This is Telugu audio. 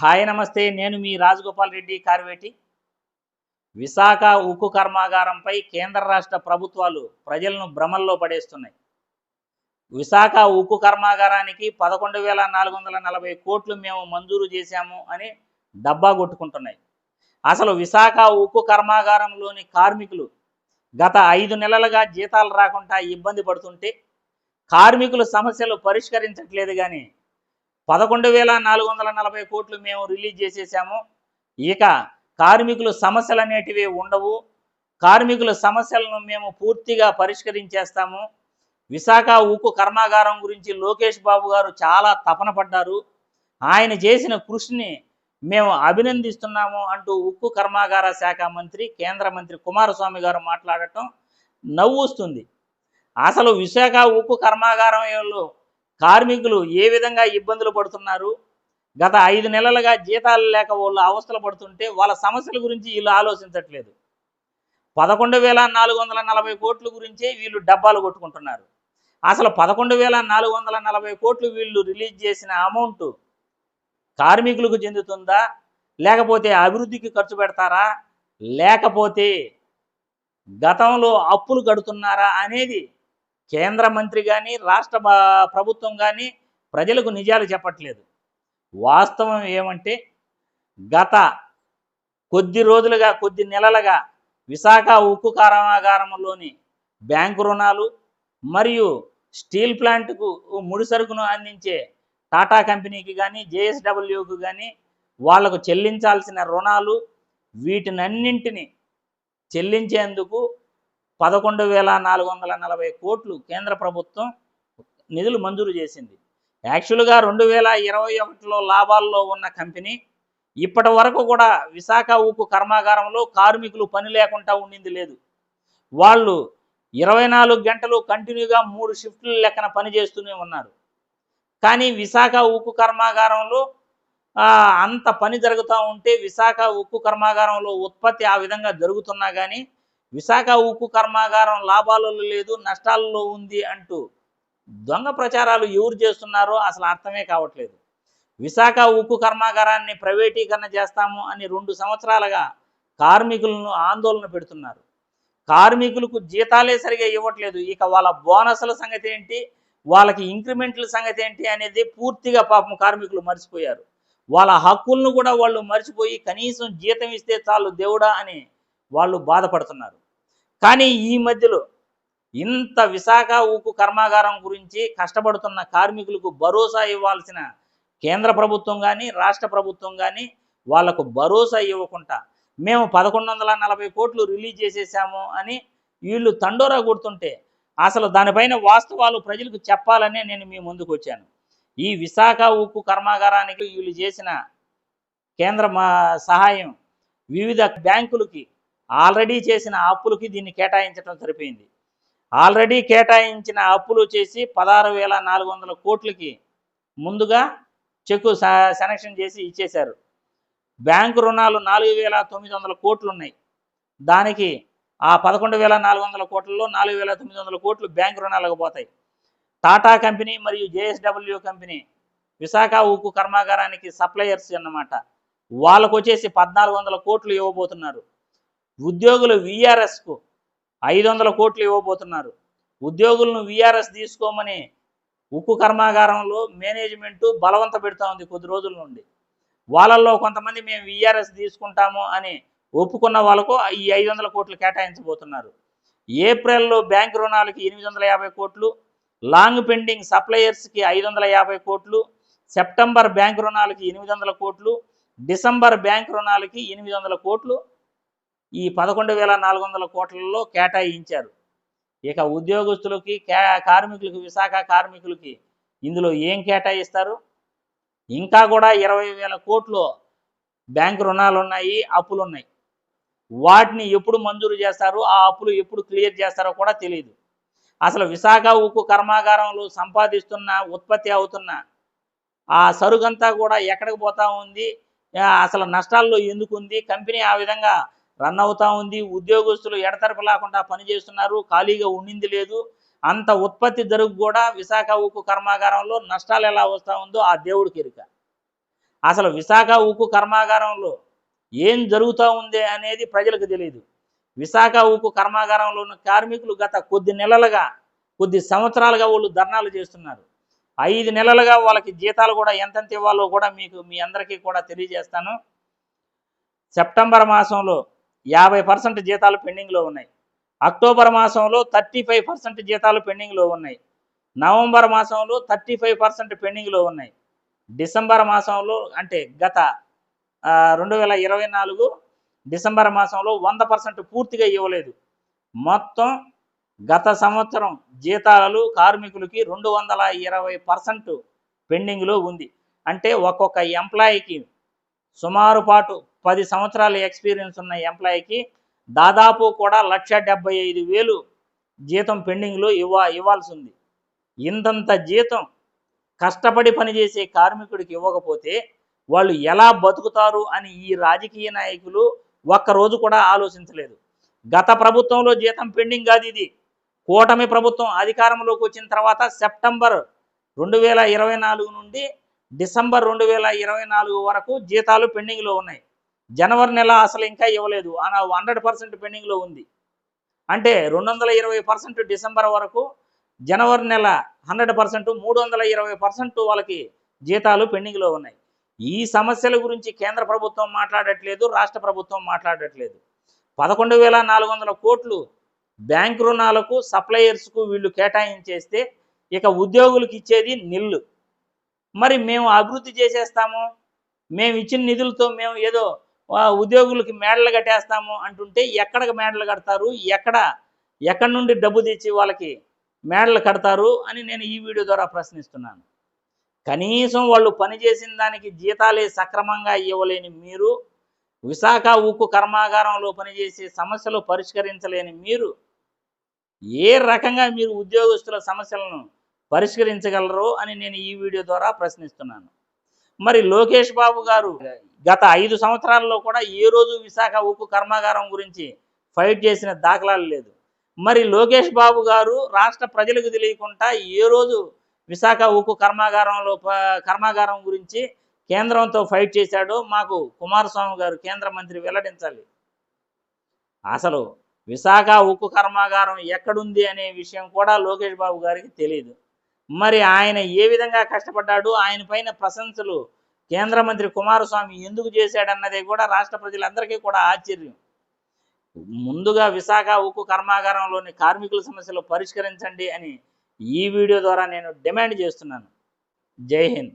హాయ్ నమస్తే నేను మీ రాజగోపాల్ రెడ్డి కార్వేటి. విశాఖ ఉక్కు కర్మాగారంపై కేంద్ర రాష్ట్ర ప్రభుత్వాలు ప్రజలను భ్రమల్లో పడేస్తున్నాయి. విశాఖ ఉక్కు కర్మాగారానికి పదకొండు వేల నాలుగు వందల నలభై కోట్లు మేము మంజూరు చేశాము అని డబ్బా కొట్టుకుంటున్నాయి. అసలు విశాఖ ఉక్కు కర్మాగారంలోని కార్మికులు గత ఐదు నెలలుగా జీతాలు రాకుండా ఇబ్బంది పడుతుంటే కార్మికుల సమస్యలు పరిష్కరించట్లేదు కానీ పదకొండు వేల నాలుగు వందల నలభై కోట్లు మేము రిలీజ్ చేసేసాము. ఇక కార్మికులు సమస్యలు అనేటివి ఉండవు. కార్మికుల సమస్యలను మేము పూర్తిగా పరిష్కరించేస్తాము. విశాఖ ఉక్కు కర్మాగారం గురించి లోకేష్ బాబు గారు చాలా తపన పడ్డారు. ఆయన చేసిన కృషిని మేము అభినందిస్తున్నాము అంటూ ఉక్కు కర్మాగార శాఖ మంత్రి కేంద్ర మంత్రి కుమారస్వామి గారు మాట్లాడటం నవ్వుస్తుంది. అసలు విశాఖ ఉక్కు కర్మాగారంలో కార్మికులు ఏ విధంగా ఇబ్బందులు పడుతున్నారు? గత ఐదు నెలలుగా జీతాలు లేక వాళ్ళు అవస్థలు పడుతుంటే వాళ్ళ సమస్యల గురించి వీళ్ళు ఆలోచించట్లేదు. పదకొండు వేల నాలుగు వందల నలభై కోట్ల గురించే వీళ్ళు డబ్బాలు కొట్టుకుంటున్నారు. అసలు పదకొండు వేల నాలుగు వందల నలభై కోట్లు వీళ్ళు రిలీజ్ చేసిన అమౌంట్ కార్మికులకు చెందుతుందా? లేకపోతే అభివృద్ధికి ఖర్చు పెడతారా? లేకపోతే గతంలో అప్పులు కడుతున్నారా అనేది కేంద్ర మంత్రి కానీ రాష్ట్ర ప్రభుత్వం కానీ ప్రజలకు నిజాలు చెప్పట్లేదు. వాస్తవం ఏమంటే గత కొద్ది రోజులుగా కొద్ది నెలలుగా విశాఖ ఉక్కు కర్మాగారంలోని బ్యాంకు రుణాలు మరియు స్టీల్ ప్లాంట్కు ముడి సరుకును అందించే టాటా కంపెనీకి కానీ జేఎస్డబ్ల్యూకి కానీ వాళ్ళకు చెల్లించాల్సిన రుణాలు వీటినన్నింటినీ చెల్లించేందుకు పదకొండు వేల నాలుగు వందల నలభై కోట్లు కేంద్ర ప్రభుత్వం నిధులు మంజూరు చేసింది. యాక్చువల్గా రెండు వేల ఇరవై ఒకటిలో లాభాల్లో ఉన్న కంపెనీ ఇప్పటి వరకు కూడా విశాఖ ఉక్కు కర్మాగారంలో కార్మికులు పని లేకుండా ఉండింది లేదు. వాళ్ళు ఇరవై నాలుగు గంటలు కంటిన్యూగా మూడు షిఫ్ట్లు లెక్కన పని చేస్తూనే ఉన్నారు. కానీ విశాఖ ఉక్కు కర్మాగారంలో అంత పని జరుగుతూ ఉంటే విశాఖ ఉక్కు కర్మాగారంలో ఉత్పత్తి ఆ విధంగా జరుగుతున్నా కానీ విశాఖ ఉక్కు కర్మాగారం లాభాలలో లేదు నష్టాలలో ఉంది అంటూ దొంగ ప్రచారాలు ఎవరు చేస్తున్నారో అసలు అర్థమే కావట్లేదు. విశాఖ ఉక్కు కర్మాగారాన్ని ప్రైవేటీకరణ చేస్తాము అని రెండు సంవత్సరాలుగా కార్మికులను ఆందోళన పెడుతున్నారు. కార్మికులకు జీతాలే సరిగా ఇవ్వట్లేదు. ఇక వాళ్ళ బోనస్ల సంగతి ఏంటి? వాళ్ళకి ఇంక్రిమెంట్ల సంగతి ఏంటి అనేది పూర్తిగా పాపం కార్మికులు మర్చిపోయారు. వాళ్ళ హక్కులను కూడా వాళ్ళు మర్చిపోయి కనీసం జీతం ఇస్తే చాలు దేవుడా అని వాళ్ళు బాధపడుతున్నారు. కానీ ఈ మధ్యలో ఇంత విశాఖ ఉక్కు కర్మాగారం గురించి కష్టపడుతున్న కార్మికులకు భరోసా ఇవ్వాల్సిన కేంద్ర ప్రభుత్వం కానీ రాష్ట్ర ప్రభుత్వం కానీ వాళ్ళకు భరోసా ఇవ్వకుండా మేము పదకొండు వందల నలభై కోట్లు రిలీజ్ చేసేసాము అని వీళ్ళు తండోరా కొడుతుంటే అసలు దానిపైన వాస్తవాలు ప్రజలకు చెప్పాలనే నేను మీ ముందుకు వచ్చాను. ఈ విశాఖ ఉక్కు కర్మాగారానికి వీళ్ళు చేసిన కేంద్ర మా- సహాయం వివిధ బ్యాంకులకి ఆల్రెడీ చేసిన అప్పులకి దీన్ని కేటాయించడం సరిపోయింది. ఆల్రెడీ కేటాయించిన అప్పులు చేసి పదహారు వేల నాలుగు వందల కోట్లకి ముందుగా చెక్కు స- చేసి ఇచ్చేశారు. బ్యాంకు రుణాలు నాలుగు వేల తొమ్మిది వందల కోట్లు ఉన్నాయి దానికి ఆ పదకొండు వేల నాలుగు వందల కోట్లలో నాలుగు వేల తొమ్మిది వందల కోట్లు బ్యాంకు రుణాలకు పోతాయి. టాటా కంపెనీ మరియు జేఎస్డబ్ల్యూ కంపెనీ విశాఖ ఉక్కు కర్మాగారానికి సప్లయర్స్ అన్నమాట. వాళ్ళకు వచ్చేసి పద్నాలుగు వందల కోట్లు ఇవ్వబోతున్నారు. ఉద్యోగులు విఆర్ఎస్కు ఐదు వందల కోట్లు ఇవ్వబోతున్నారు. ఉద్యోగులను విఆర్ఎస్ తీసుకోమని ఉక్కు కర్మాగారంలో మేనేజ్మెంటు బలవంత పెడుతూ ఉంది కొద్ది రోజుల నుండి. వాళ్ళల్లో కొంతమంది మేము విఆర్ఎస్ తీసుకుంటాము అని ఒప్పుకున్న వాళ్ళకు ఈ ఐదు వందల కోట్లు కేటాయించబోతున్నారు. ఏప్రిల్లో బ్యాంక్ రుణాలకి ఎనిమిది వందల యాభై కోట్లు లాంగ్ పెండింగ్ సప్లయర్స్కి ఐదు వందల యాభై కోట్లు సెప్టెంబర్ బ్యాంక్ రుణాలకి ఎనిమిది వందల కోట్లు డిసెంబర్ బ్యాంక్ రుణాలకి ఎనిమిది వందల కోట్లు ఈ పదకొండు వేల నాలుగు వందల కోట్లలో కేటాయించారు. ఇక ఉద్యోగస్తులకి కార్మికులకి విశాఖ కార్మికులకి ఇందులో ఏం కేటాయిస్తారు? ఇంకా కూడా ఇరవై వేల కోట్లు బ్యాంక్ రుణాలు ఉన్నాయి అప్పులు ఉన్నాయి వాటిని ఎప్పుడు మంజూరు చేస్తారు? ఆ అప్పులు ఎప్పుడు క్లియర్ చేస్తారో కూడా తెలియదు అసలు విశాఖ ఉక్కు కర్మాగారంలో సంపాదిస్తున్న ఉత్పత్తి అవుతున్న ఆ సరుగంతా కూడా ఎక్కడికి పోతా ఉంది? అసలు నష్టాల్లో ఎందుకు ఉంది? కంపెనీ ఆ విధంగా రన్ అవుతా ఉంది. ఉద్యోగస్తులు ఎడతెరపు లేకుండా పనిచేస్తున్నారు ఖాళీగా ఉండింది లేదు. అంత ఉత్పత్తి జరుగు కూడా విశాఖ ఉక్కు కర్మాగారంలో నష్టాలు ఎలా వస్తూ ఉందో ఆ దేవుడికి ఎరుక అసలు విశాఖ ఉక్కు కర్మాగారంలో ఏం జరుగుతూ ఉంది అనేది ప్రజలకు తెలియదు. విశాఖ ఉక్కు కర్మాగారంలో ఉన్న కార్మికులు గత కొద్ది నెలలుగా కొద్ది సంవత్సరాలుగా వాళ్ళు ధర్నాలు చేస్తున్నారు. ఐదు నెలలుగా వాళ్ళకి జీతాలు కూడా ఎంతెంత ఇవ్వాలో కూడా మీకు మీ అందరికీ కూడా తెలియజేస్తాను. సెప్టెంబర్ మాసంలో యాభై పర్సెంట్ జీతాలు పెండింగ్లో ఉన్నాయి. అక్టోబర్ మాసంలో థర్టీ ఫైవ్ పర్సెంట్ జీతాలు పెండింగ్లో ఉన్నాయి. నవంబర్ మాసంలో థర్టీ ఫైవ్ పర్సెంట్ పెండింగ్లో ఉన్నాయి. డిసెంబర్ మాసంలో అంటే గత రెండు వేల ఇరవై నాలుగు డిసెంబర్ మాసంలో వంద పర్సెంట్ పూర్తిగా ఇవ్వలేదు. మొత్తం గత సంవత్సరం జీతాలు కార్మికులకి రెండు వందల ఇరవై పర్సెంట్ పెండింగ్లో ఉంది. అంటే ఒక్కొక్క ఎంప్లాయీకి సుమారు పాటు పది సంవత్సరాల ఎక్స్పీరియన్స్ ఉన్న ఎంప్లాయీకి దాదాపు కూడా లక్ష డెబ్బై ఐదు వేలు జీతం పెండింగ్లో ఇవ్వ ఇవ్వాల్సి ఉంది ఇంతంత జీతం కష్టపడి పనిచేసే కార్మికుడికి ఇవ్వకపోతే వాళ్ళు ఎలా బతుకుతారు అని ఈ రాజకీయ నాయకులు ఒక్కరోజు కూడా ఆలోచించలేదు. గత ప్రభుత్వంలో జీతం పెండింగ్ కాదు ఇది. కూటమి ప్రభుత్వం అధికారంలోకి వచ్చిన తర్వాత సెప్టెంబర్ రెండు వేల ఇరవై నాలుగు నుండి డిసెంబర్ రెండు వేల ఇరవై నాలుగు వరకు జీతాలు పెండింగ్లో ఉన్నాయి. జనవరి నెల అసలు ఇంకా ఇవ్వలేదు. హండ్రెడ్ పర్సెంట్ పెండింగ్లో ఉంది. అంటే రెండు వందల ఇరవై పర్సెంట్ డిసెంబర్ వరకు జనవరి నెల హండ్రెడ్ పర్సెంట్ మూడు వందల ఇరవై పర్సెంట్ వాళ్ళకి జీతాలు పెండింగ్లో ఉన్నాయి. ఈ సమస్యల గురించి కేంద్ర ప్రభుత్వం మాట్లాడట్లేదు రాష్ట్ర ప్రభుత్వం మాట్లాడట్లేదు. పదకొండు వేల నాలుగు వందల కోట్లు బ్యాంక్ రుణాలకు సప్లయర్స్కు వీళ్ళు కేటాయించేస్తే ఇక ఉద్యోగులకు ఇచ్చేది నిల్లు. మరి మేము అభివృద్ధి చేసేస్తాము? మేము ఇచ్చిన నిధులతో మేము ఏదో ఉద్యోగులకి మేడలు కట్టేస్తాము అంటుంటే ఎక్కడికి మేడలు కడతారు? ఎక్కడ? ఎక్కడి నుండి డబ్బు తెచ్చి వాళ్ళకి మేడలు కడతారు అని నేను ఈ వీడియో ద్వారా ప్రశ్నిస్తున్నాను. కనీసం వాళ్ళు పనిచేసిన దానికి జీతాలే సక్రమంగా ఇవ్వలేని మీరు విశాఖ ఉక్కు కర్మాగారంలో పనిచేసే సమస్యలు పరిష్కరించలేని మీరు ఏ రకంగా మీరు ఉద్యోగస్తుల సమస్యలను పరిష్కరించగలరు అని నేను ఈ వీడియో ద్వారా ప్రశ్నిస్తున్నాను. మరి లోకేష్ బాబు గారు గత ఐదు సంవత్సరాల్లో కూడా ఏ రోజు విశాఖ ఉక్కు కర్మాగారం గురించి ఫైట్ చేసిన దాఖలాలు లేదు. మరి లోకేష్ బాబు గారు రాష్ట్ర ప్రజలకు తెలియకుండా ఏ రోజు విశాఖ ఉక్కు కర్మాగారంలో కర్మాగారం గురించి కేంద్రంతో ఫైట్ చేశాడో మాకు కుమారస్వామి గారు కేంద్ర మంత్రి వెల్లడించాలి. అసలు విశాఖ ఉక్కు కర్మాగారం ఎక్కడుంది అనే విషయం కూడా లోకేష్ బాబు గారికి తెలియదు. మరి ఆయన ఏ విధంగా కష్టపడ్డాడు? ఆయన పైన ప్రశంసలు కేంద్ర మంత్రి కుమారస్వామి ఎందుకు చేశాడన్నది కూడా రాష్ట్ర ప్రజలందరికీ కూడా ఆశ్చర్యం. ముందుగా విశాఖ ఉక్కు కర్మాగారంలోని కార్మికుల సమస్యలు పరిష్కరించండి అని ఈ వీడియో ద్వారా నేను డిమాండ్ చేస్తున్నాను. జై హింద్.